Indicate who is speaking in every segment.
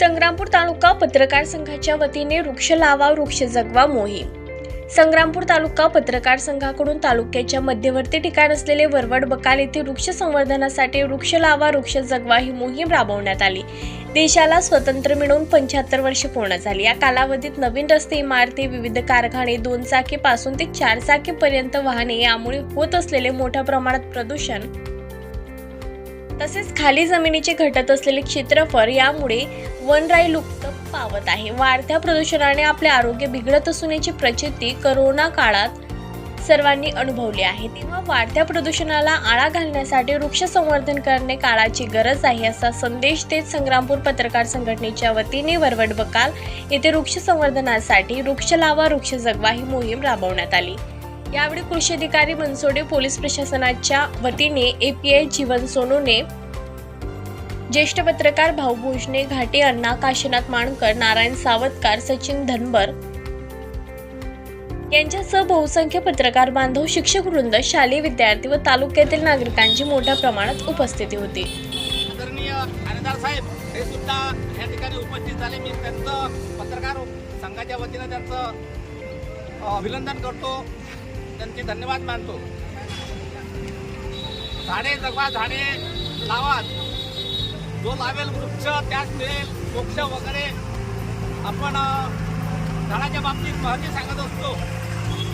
Speaker 1: संग्रामपूर तालुका पत्रकार संघाच्या वतीने वृक्ष लावा वृक्ष जगवा मोहीम. संग्रामपूर तालुका पत्रकार संघाकडून तालुक्याच्या मध्यवर्ती ठिकाण असलेले वरवड बकाल येथे वृक्ष संवर्धनासाठी वृक्ष लावा वृक्ष जगवा ही मोहीम राबवण्यात आली. देशाला स्वतंत्र मिळून पंच्याहत्तर वर्षे पूर्ण झाली. या कालावधीत नवीन रस्ते इमारती विविध कारखाने दोन चाकीपासून ते चार चाकीपर्यंत वाहने यामुळे होत असलेले मोठ्या प्रमाणात प्रदूषण तसेच खाली जमिनीचे घटत असलेले क्षेत्रफळ यामुळे वनराई लुप्त पावत आहे. वाढत्या प्रदूषणाने आपले आरोग्य बिघडत असून याची प्रचिती करोना काळात सर्वांनी अनुभवली आहे. तेव्हा वाढत्या प्रदूषणाला आळा घालण्यासाठी वृक्ष संवर्धन करणे काळाची गरज आहे असा संदेश देत संग्रामपूर पत्रकार संघटनेच्या वतीने वरवड बकाल येथे वृक्ष संवर्धनासाठी वृक्ष लावा वृक्ष जगवा ही मोहीम राबवण्यात आली. यावेळी कृषी अधिकारी मनसोडे पोलीस प्रशासनाच्या वतीने एपीआय जीवन सोनूने ज्येष्ठ पत्रकार भाऊ भोजने घाटे अण्णा काशीनाथ माणकर नारायण सावतकार सचिन धनबर यांच्यासह बहुसंख्य पत्रकार बांधव शिक्षक वृंद शालेय विद्यार्थी व तालुक्यातील नागरिकांची मोठ्या प्रमाणात उपस्थिती होती.
Speaker 2: आदरणीय साहेब हे सुद्धा या ठिकाणी उपस्थित झाले. मी त्यांचं पत्रकार संघाच्या वतीनं त्यांचं अभिनंदन करतो. त्यांचे धन्यवाद मानतो. झाडे जगवा झाडे लावा जो लावेल वृक्ष त्याच मिळेल मोक्ष वगैरे. आपण झाडाच्या बाबतीत महती सांगत असतो.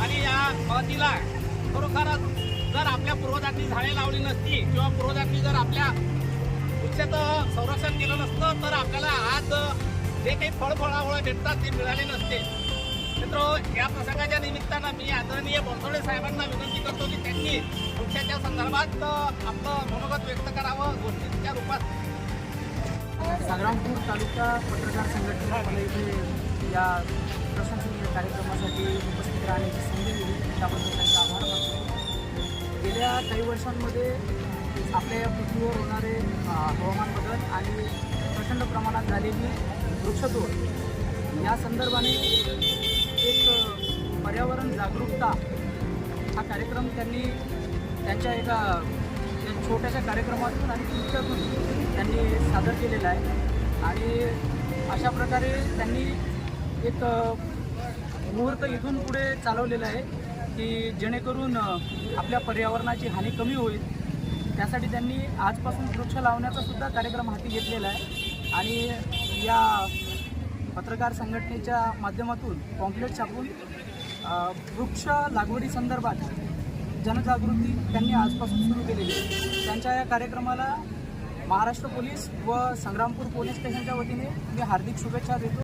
Speaker 2: आणि या महतीला खरोखरच जर आपल्या पूर्वजांनी झाडे लावली नसती किंवा पूर्वजांनी जर आपल्या वृक्षाचं संरक्षण केलं नसतं तर आपल्याला आज जे काही फळफळावळं भेटतात ते मिळाले नसते. मित्र या प्रसंगाच्या निमित्तानं मी आदरणीय बनसोडे साहेबांना विनंती करतो की त्यांनी वृक्षाच्या संदर्भात आपलं मनोगत व्यक्त करावं गोष्टीच्या रूपात.
Speaker 3: संग्रामपूर तालुका पत्रकार संघटना मला इथे या प्रशंसनीय कार्यक्रमासाठी उपस्थित राहण्याची संधी दिली. त्याबद्दल त्यांचा आभार मानतो. गेल्या काही वर्षांमध्ये आपल्या या पृथ्वीवर होणारे हवामान बदल आणि प्रचंड प्रमाणात झालेली वृक्षतोड या संदर्भाने पर्यावरण जागरूकता हा कार्यक्रम त्यांनी त्यांच्या एका छोट्याशा कार्यक्रमातून आणि कृत्यातून त्यांनी सादर केलेला आहे. आणि अशा प्रकारे त्यांनी एक मुहूर्त इथून पुढे चालवलेला आहे की जेणेकरून आपल्या पर्यावरणाची हानी कमी होईल. त्यासाठी त्यांनी आजपासून वृक्ष लावण्याचा सुद्धा कार्यक्रम हाती घेतलेला आहे. आणि या पत्रकार संघटनेच्या माध्यमातून पॉम्प्लेट छापून वृक्ष वृक्ष लागवडीसंदर्भात जनजागृती त्यांनी आजपासून सुरू केलेली आहे. त्यांच्या या कार्यक्रमाला महाराष्ट्र पोलीस व संग्रामपूर पोलीस स्टेशनच्या वतीने मी हार्दिक शुभेच्छा देतो.